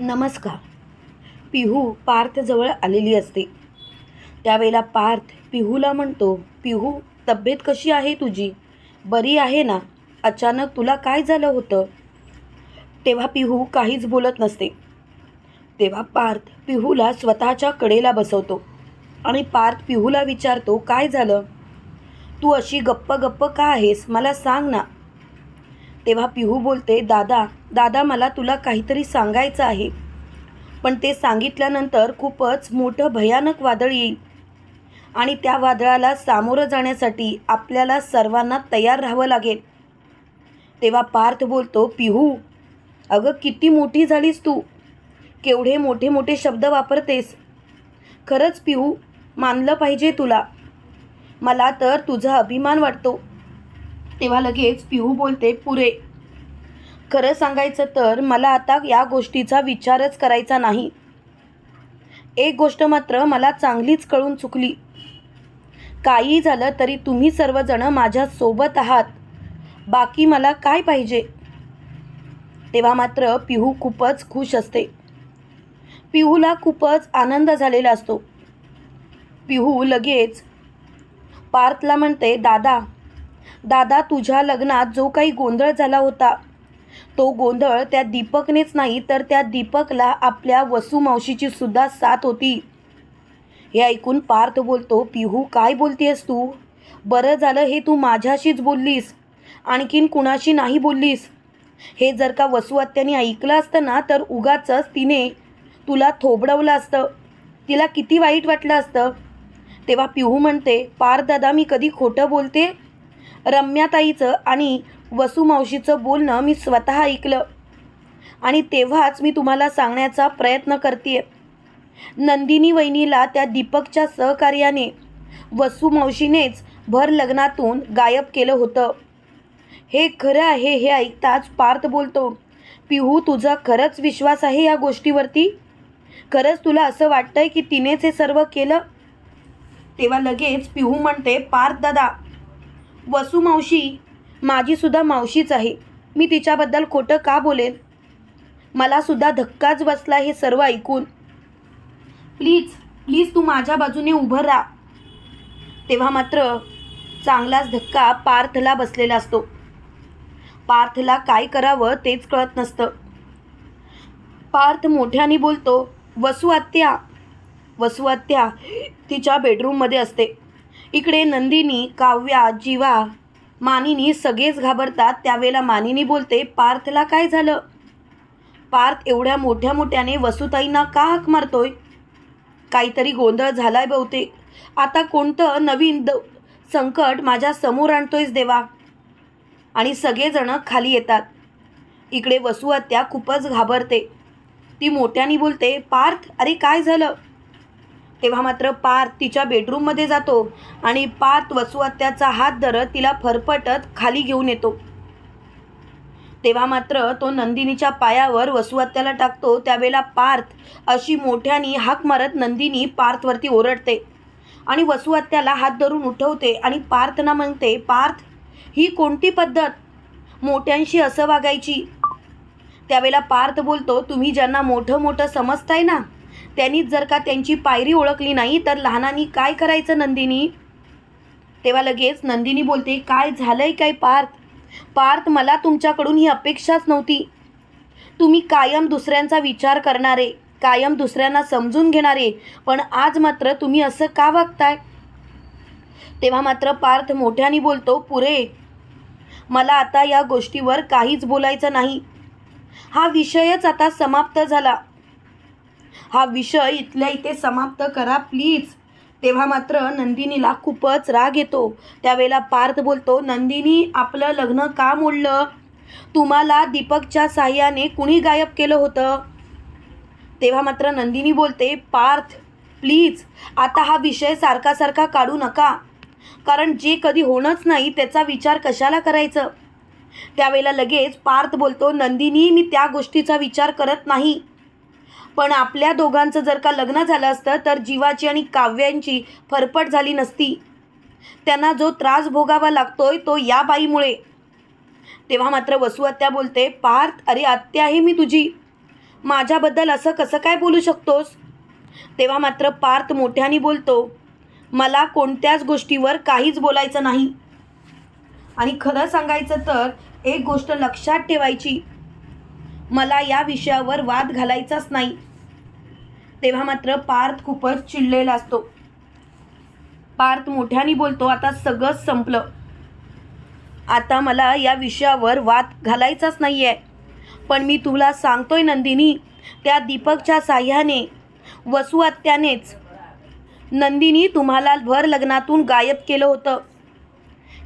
नमस्कार. पिहू पार्थजवळ आलेली असते. त्यावेळेला पार्थ पिहूला म्हणतो पिहू तब्येत कशी आहे तुझी? बरी आहे ना? अचानक तुला काय झालं होतं? तेव्हा पिहू काहीच बोलत नसते. तेव्हा पार्थ पिहूला स्वतःच्या कडेला बसवतो आणि पार्थ पिहूला विचारतो काय झालं? तू अशी गप्प गप्प का आहेस? मला सांग ना. तेव्हा पिहू बोलते दादा दादा मला तुला काहीतरी सांगायचं आहे. पण ते सांगितल्यानंतर खूपच मोठं भयानक वादळ येईल. आणि त्या वादळाला सामोरं जाण्यासाठी आपल्याला सर्वांना तयार राहावं लागेल. तेव्हा पार्थ बोलतो पिहू अगं किती मोठी झालीस तू. केवढे मोठे मोठे शब्द वापरतेस. खरंच पिहू मानलं पाहिजे तुला. मला तर तुझा अभिमान वाटतो. तेव्हा लगेच पिहू बोलते पुरे खरं सांगायचं तर मला आता या गोष्टीचा विचारच करायचा नाही. एक गोष्ट मात्र मला चांगलीच कळून चुकली. काही झालं तरी तुम्ही सर्वजण माझ्यासोबत आहात. बाकी मला काय पाहिजे? तेव्हा मात्र पिहू खूपच खुश असते. पिहूला खूपच आनंद झालेला असतो. पिहू लगेच पार्थला म्हणते दादा दादा तुझ्या लग्नात जो काही गोंधळ झाला होता तो गोंधळ त्या दीपकनेच नाही तर त्या दीपकला आपल्या वसूमावशीची सुद्धा साथ होती. हे ऐकून पार्थ बोलतो पिहू काय बोलतेस तू? बरं झालं हे तू माझ्याशीच बोललीस. आणखीन कुणाशी नाही बोललीस? हे जर का वसुआत्याने ऐकलं असतं ना तर उगाचच तिने तुला थोबडवलं असतं. तिला किती वाईट वाटलं असतं. तेव्हा पिहू म्हणते पार दादा मी कधी खोटं बोलते? रम्याताईचं आणि वसुमावशीचं बोलणं मी स्वतः ऐकलं. आणि तेव्हाच मी तुम्हाला सांगण्याचा प्रयत्न करते नंदिनी वहिनीला त्या दीपकच्या सहकार्याने वसुमावशीनेच भर लग्नातून गायब केलं होतं. हे खरं आहे हे ऐकताच पार्थ बोलतो पिहू तुझा खरंच विश्वास आहे या गोष्टीवरती? खरंच तुला असं वाटतंय की तिनेच हे सर्व केलं? तेव्हा लगेच पिहू म्हणते पार्थ दादा वसुमावशी माझीसुद्धा मावशीच आहे. मी तिच्याबद्दल खोटं का बोलेन? मलासुद्धा धक्काच बसला हे सर्व ऐकून. प्लीज प्लीज तू माझ्या बाजूने उभं राहा. तेव्हा मात्र चांगलाच धक्का पार्थला बसलेला असतो. पार्थला काय करावं तेच कळत नसतं. पार्थ मोठ्याने बोलतो वसू आत्या. वसू आत्या तिच्या बेडरूममध्ये असते. इकडे नंदिनी काव्या जीवा मानिनी सगळेच घाबरतात त्यावेळेला मानिनी बोलते पार्थला काय झालं? पार्थ एवढ्या मोठ्या मोठ्याने वसुताईंना का हाक मारतोय? काहीतरी गोंधळ झालाय बहुतेक. आता कोणतं नवीन द संकट माझ्यासमोर आणतोयस देवा. आणि सगळेजण खाली येतात. इकडे वसुहत्या खूपच घाबरते. ती मोठ्याने बोलते पार्थ अरे काय झालं? तेव्हा मात्र पार्थ तिच्या बेडरूममध्ये जातो आणि पार्थ वसुहत्याचा हात धरत तिला फरफटत खाली घेऊन येतो. तेव्हा मात्र तो नंदिनीच्या पायावर वसुहत्याला टाकतो. त्यावेळेला पार्थ अशी मोठ्यानी हाक मारत नंदिनी पार्थवरती ओरडते आणि वसुहत्याला हात धरून उठवते आणि पार्थना म्हणते पार्थ ही कोणती पद्धत? मोठ्यांशी असं वागायची. त्यावेळेला पार्थ बोलतो तुम्ही ज्यांना मोठं मोठं समजताय ना त्यांनीच जर का त्यांची पायरी ओळखली नाही तर लहानांनी काय करायचं नंदिनी? तेव्हा लगेच नंदिनी बोलते काय झालंय काय पार्थ? पार्थ मला तुमच्याकडून ही अपेक्षाच नव्हती. तुम्ही कायम दुसऱ्यांचा विचार करणारे कायम दुसऱ्यांना समजून घेणारे पण आज मात्र तुम्ही असं का वागताय? तेव्हा मात्र पार्थ मोठ्याने बोलतो पुरे मला आता या गोष्टीवर काहीच बोलायचं नाही. हा विषयच आता समाप्त झाला. हा विषय इथल्या इथे समाप्त करा प्लीज तेव्हा मात्र नंदिनीला खूपच राग येतो. त्यावेळेला पार्थ बोलतो नंदिनी आपलं लग्न का मोडलं? तुम्हाला दीपकच्या साह्याने कुणी गायब केलं होतं? तेव्हा मात्र नंदिनी बोलते पार्थ प्लीज आता हा विषय सारखा सारखा काढू नका. कारण जे कधी होणंच नाही त्याचा विचार कशाला करायचं? त्यावेळेला लगेच पार्थ बोलतो नंदिनी मी त्या गोष्टीचा विचार करत नाही. पण आपल्या दोघांचं जर का लग्न झालं असतं तर जीवाची आणि काव्यांची फरफट झाली नसती. त्यांना जो त्रास भोगावा लागतोय तो या बाईमुळे. तेव्हा मात्र वसुआत्या बोलते पार्थ अरे आत्या आहे मी तुझी. माझ्याबद्दल असं कसं काय बोलू शकतोस? तेव्हा मात्र पार्थ मोठ्याने बोलतो मला कोणत्याच गोष्टीवर काहीच बोलायचं नाही. आणि खरं सांगायचं तर एक गोष्ट लक्षात ठेवायची. मला या विषयावर वाद घालायचाच नाही. तेव्हा मात्र पार्थ खूपच चिडलेला असतो. पार्थ मोठ्याने बोलतो आता सगळंच संपलं. आता मला या विषयावर वाद घालायचाच नाही आहे पण मी तुला सांगतोय नंदिनी त्या दीपकच्या साह्याने वसुआत्यानेच नंदिनी तुम्हाला भर लग्नातून गायब केलं होतं.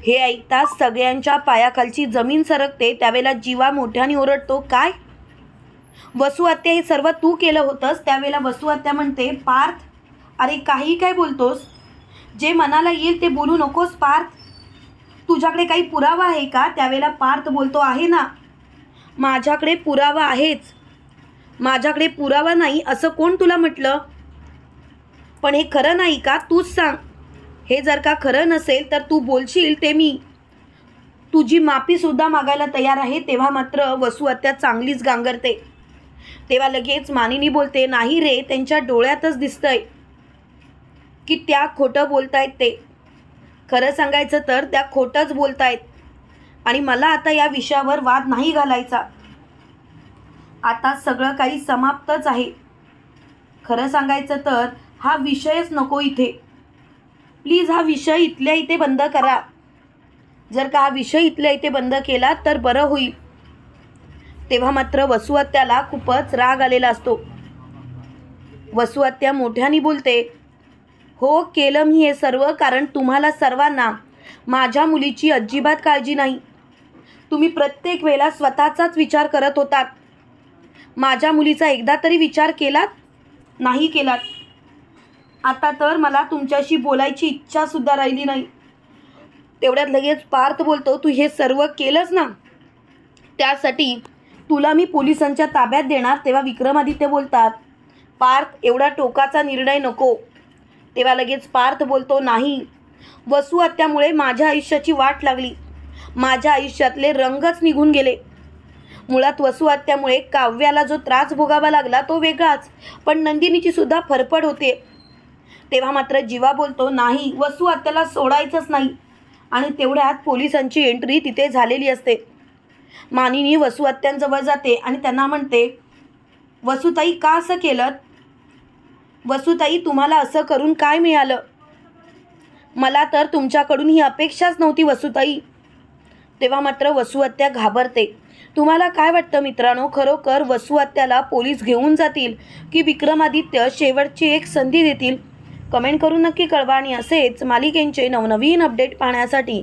हे ऐकताच सगळ्यांच्या पायाखालची जमीन सरकते त्यावेळेला जीवा मोठ्याने ओरडतो काय? वसुहत्या हे सर्व तू केलं होतंस त्यावेळेला वसुहत्या म्हणते पार्थ अरे काही काय बोलतोस? जे मनाला येईल ते बोलू नकोस पार्थ. तुझ्याकडे काही पुरावा आहे का? त्यावेळेला पार्थ बोलतो आहे ना. माझ्याकडे पुरावा आहेच. माझ्याकडे पुरावा नाही असं कोण तुला म्हटलं? पण हे खरं नाही का? तूच सांग. हे जर का खरं नसेल तर तू बोलशील ते मी. तुझी माफीसुद्धा मागायला तयार आहे तेव्हा मात्र वसुहत्या चांगलीच गांगरते. तेव्हा लगेच मानिनी बोलते नाही रे त्यांच्या डोळ्यातच दिसतंय की त्या खोटं बोलतायत ते. खरं सांगायचं तर त्या खोटंच बोलतायत. आणि मला आता या विषयावर वाद नाही घालायचा. आता सगळं काही समाप्तच आहे. खरं सांगायचं तर हा विषयच नको इथे. प्लीज हा विषय इथल्या इथे बंद करा. जर का हा विषय इथल्या इथे बंद केला तर बरं होईल. तेव्हा मात्र वसुहत्याला खूपच राग आलेला असतो. वसुहत्या मोठ्याने बोलते हो केलं मी हे सर्व कारण तुम्हाला सर्वांना. माझ्या मुलीची अजिबात काळजी नाही. तुम्ही प्रत्येक वेळेला स्वतःचाच विचार करत होतात. माझ्या मुलीचा एकदा तरी विचार केलात? नाही केलात. आता तर मला तुमच्याशी बोलायची इच्छासुद्धा राहिली नाही. तेवढ्यात लगेच पार्थ बोलतो तू हे सर्व केलंच ना? त्यासाठी तुला मी पोलिसांच्या ताब्यात देणार तेव्हा विक्रमादित्य बोलतात पार्थ एवढा टोकाचा निर्णय नको. तेव्हा लगेच पार्थ बोलतो नाही. वसुहत्यामुळे माझ्या आयुष्याची वाट लागली. माझ्या आयुष्यातले रंगच निघून गेले. मुळात वसुहत्यामुळे काव्याला जो त्रास भोगावा लागला तो वेगळाच पण नंदिनीची सुद्धा फरफड होते. तेव्हा मात्र जीवा बोलतो नाही वसुहत्याला सोडायचंच नाही. आणि तेवढ्यात पोलिसांची एंट्री तिथे झालेली असते. मानिनी वसू जाते आणि त्यांना म्हणते वसुताई का असं केलं वसुताई तुम्हाला असं करून काय मिळालं? मला तर तुमच्याकडून ही अपेक्षाच नव्हती वसुताई. तेव्हा मात्र वसुहत्या घाबरते. तुम्हाला काय वाटतं मित्रांनो? खरोखर वसुहत्याला पोलीस घेऊन जातील की विक्रमादित्य शेवटची एक संधी देतील? कमेंट करून नक्की कळवा आणि असेच मालिकेंचे नवनवीन अपडेट पाहण्यासाठी